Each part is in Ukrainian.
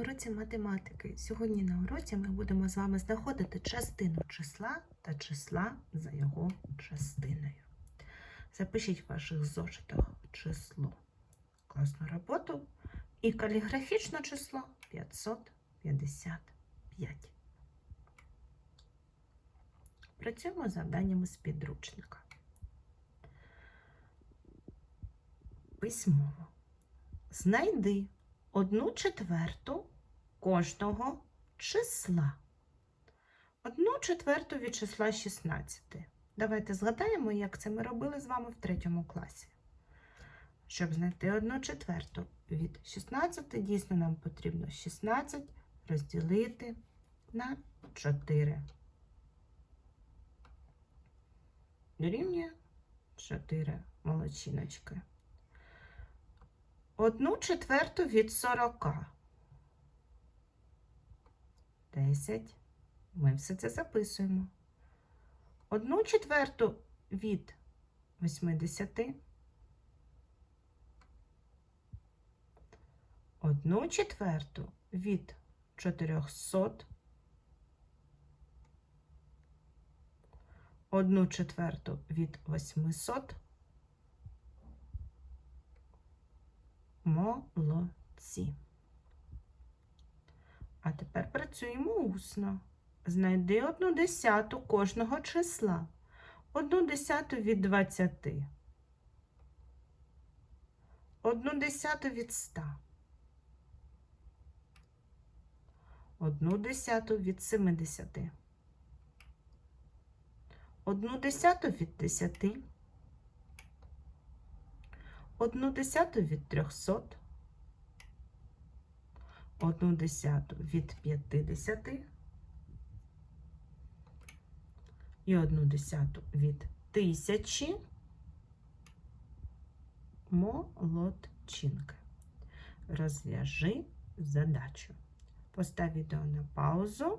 уроці математики. Сьогодні на уроці ми будемо з вами знаходити частину числа та числа за його частиною. Запишіть в ваших зошитах число, класну роботу і каліграфічне число 555. Працюємо завданнями з підручника. Письмово. Знайди Одну четверту кожного числа. Одну четверту від числа 16. Давайте згадаємо, як це ми робили з вами в третьому класі. Щоб знайти одну четверту від 16, дійсно, нам потрібно 16 розділити на 4. Дорівнює 4 молочіночки. Одну четверту від 40. 10. Ми все це записуємо. Одну четверту від 80. 1 четверту від 400. 1 четверту від 800. Молодці. А тепер працюємо усно. Знайди одну десяту кожного числа. Одну десяту від 20. Одну десяту від 100. Одну десяту від 70. Одну десяту від 10 одну десяту від 300, одну десяту від 50 і одну десяту від тисячі молодчинки. Розв'яжи задачу. Постав відео на паузу,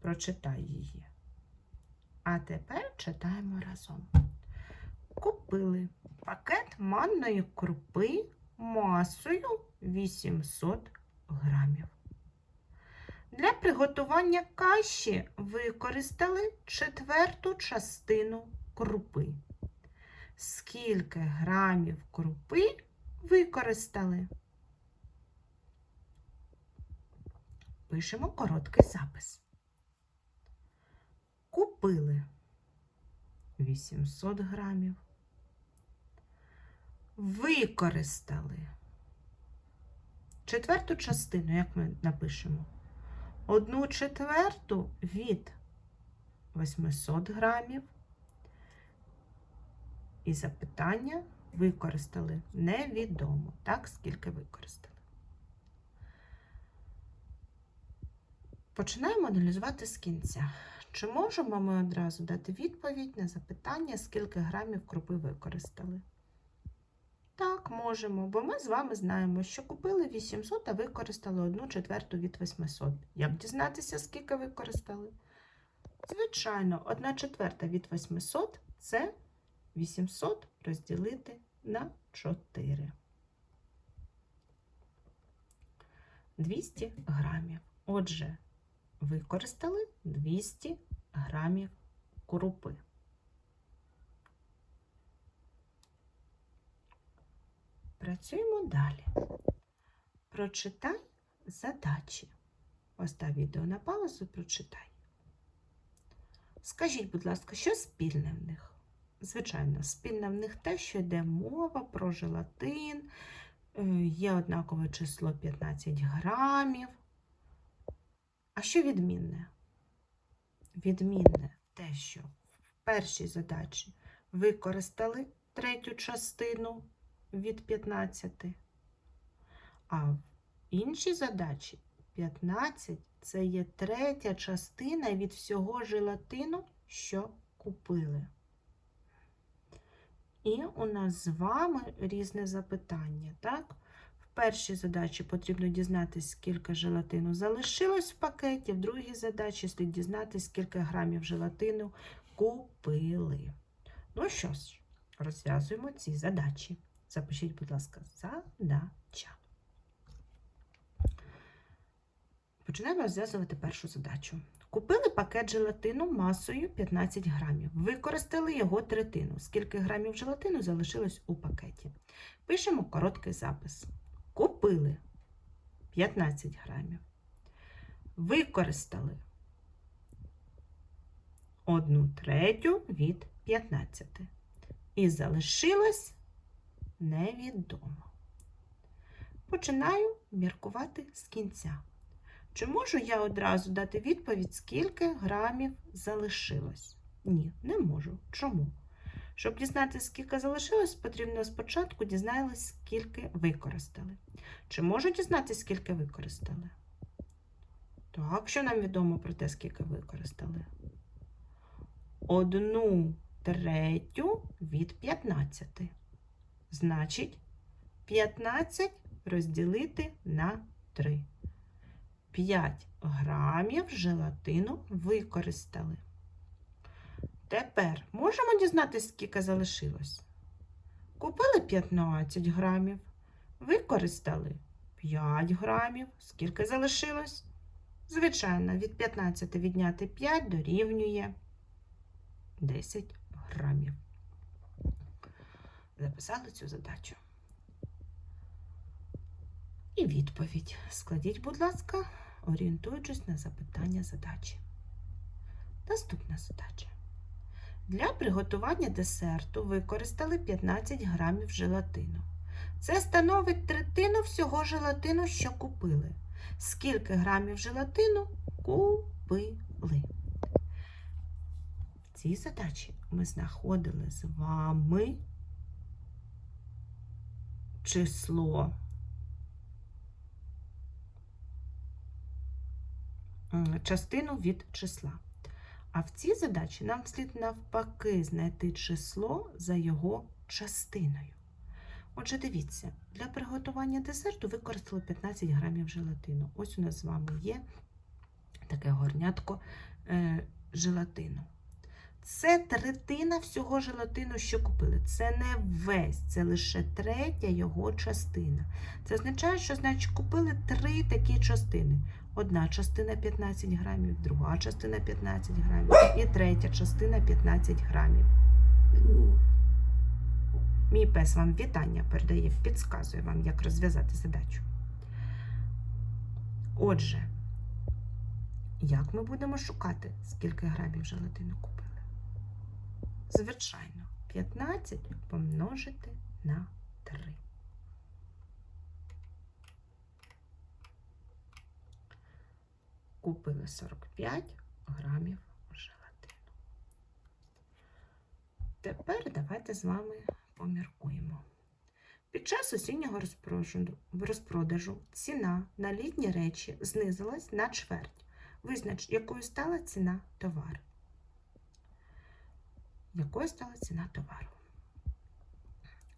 прочитай її. А тепер читаємо разом купили пакет манної крупи масою 800 грамів. Для приготування каші використали четверту частину крупи. Скільки грамів крупи використали? Пишемо короткий запис. Купили 800 грамів використали четверту частину, як ми напишемо, одну четверту від 800 грамів. І запитання використали невідомо, так, скільки використали. Починаємо аналізувати з кінця. Чи можемо ми одразу дати відповідь на запитання, скільки грамів крупи використали? Так, можемо, бо ми з вами знаємо, що купили 800, а використали 1 четверту від 800. Як дізнатися, скільки використали? Звичайно, 1 четверта від 800 це 800 розділити на 4. 200 грамів. Отже, використали 200 грамів крупи. Працюємо далі. Прочитай задачі. Постав відео на паузу, прочитай. Скажіть, будь ласка, що спільне в них? Звичайно, спільне в них те, що йде мова про желатин, е, є однакове число 15 грамів. А що відмінне? Відмінне те, що в першій задачі використали третю частину від 15. А в іншій задачі 15 це є третя частина від всього желатину, що купили. І у нас з вами різне запитання, так? В першій задачі потрібно дізнатися, скільки желатину залишилось в пакеті, в другій задачі слід дізнатися, скільки грамів желатину купили. Ну що ж, розв'язуємо ці задачі. Запишіть, будь ласка, задача. Починаємо розв'язувати першу задачу. Купили пакет желатину масою 15 грамів. Використали його третину. Скільки грамів желатину залишилось у пакеті? Пишемо короткий запис. Купили 15 грамів. Використали одну третю від 15. І залишилось невідомо. Починаю міркувати з кінця. Чи можу я одразу дати відповідь, скільки грамів залишилось? Ні, не можу. Чому? Щоб дізнатися, скільки залишилось, потрібно спочатку дізнатися, скільки використали. Чи можу дізнатися, скільки використали? Так, що нам відомо про те, скільки використали? Одну третю від 15. Значить, 15 розділити на 3. 5 грамів желатину використали. Тепер можемо дізнатися, скільки залишилось. Купили 15 грамів, використали 5 грамів. Скільки залишилось? Звичайно, від 15 відняти 5 дорівнює 10 грамів. Записали цю задачу. І відповідь. Складіть, будь ласка, орієнтуючись на запитання задачі. Наступна задача. Для приготування десерту використали 15 грамів желатину. Це становить третину всього желатину, що купили. Скільки грамів желатину купили? В цій задачі ми знаходили з вами число частину від числа. А в цій задачі нам слід навпаки знайти число за його частиною. Отже, дивіться, для приготування десерту використали 15 грамів желатину. Ось у нас з вами є таке горнятко е, желатину. Це третина всього желатину, що купили. Це не весь, це лише третя його частина. Це означає, що значить, купили три такі частини. Одна частина 15 грамів, друга частина 15 грамів і третя частина 15 грамів. Мій пес вам вітання передає, підказує вам, як розв'язати задачу. Отже, як ми будемо шукати, скільки грамів желатину купили? Звичайно, 15 помножити на 3. Купили 45 грамів желатину. Тепер давайте з вами поміркуємо. Під час осіннього розпродажу, ціна на літні речі знизилась на чверть. Визнач, якою стала ціна товару. Якою стала ціна товару?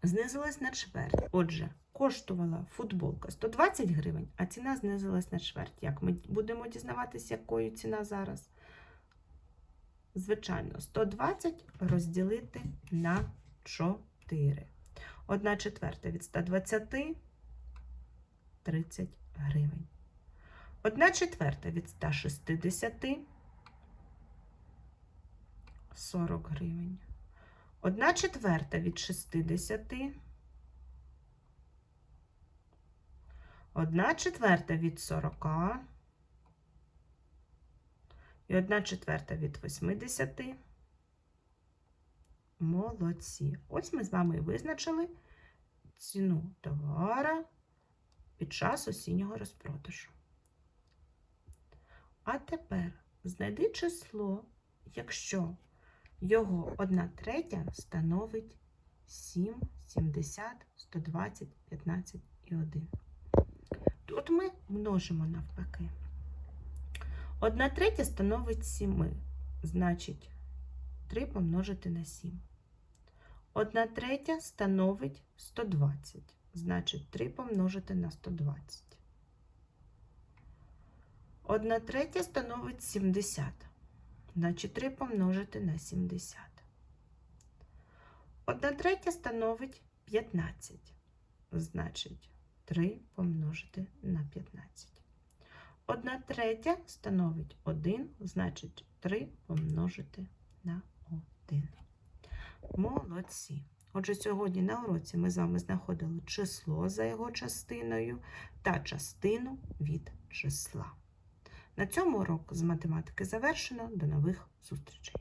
Знизилась на чверть. Отже, коштувала футболка 120 гривень, а ціна знизилась на чверть. Як ми будемо дізнаватися, якою ціна зараз? Звичайно, 120 розділити на 4. Одна четверта від 120 30 гривень. Одна четверта від 160 40 гривень. Одна четверта від 60. Одна четверта від 40. І одна четверта від 80. Молодці. Ось ми з вами і визначили ціну товара під час осіннього розпродажу. А тепер знайди число, якщо його 1 третя становить 7, 70, 120, 15 і 1. Тут ми множимо навпаки. 1 третя становить 7, значить 3 помножити на 7. 1 третя становить 120, значить 3 помножити на 120. 1 третя становить 70. Значить 3 помножити на 70. 1 третя становить 15. Значить 3 помножити на 15. 1 третя становить 1, значить 3 помножити на 1. Молодці. Отже, сьогодні на уроці ми з вами знаходили число за його частиною та частину від числа. На цьому урок з математики завершено. До нових зустрічей!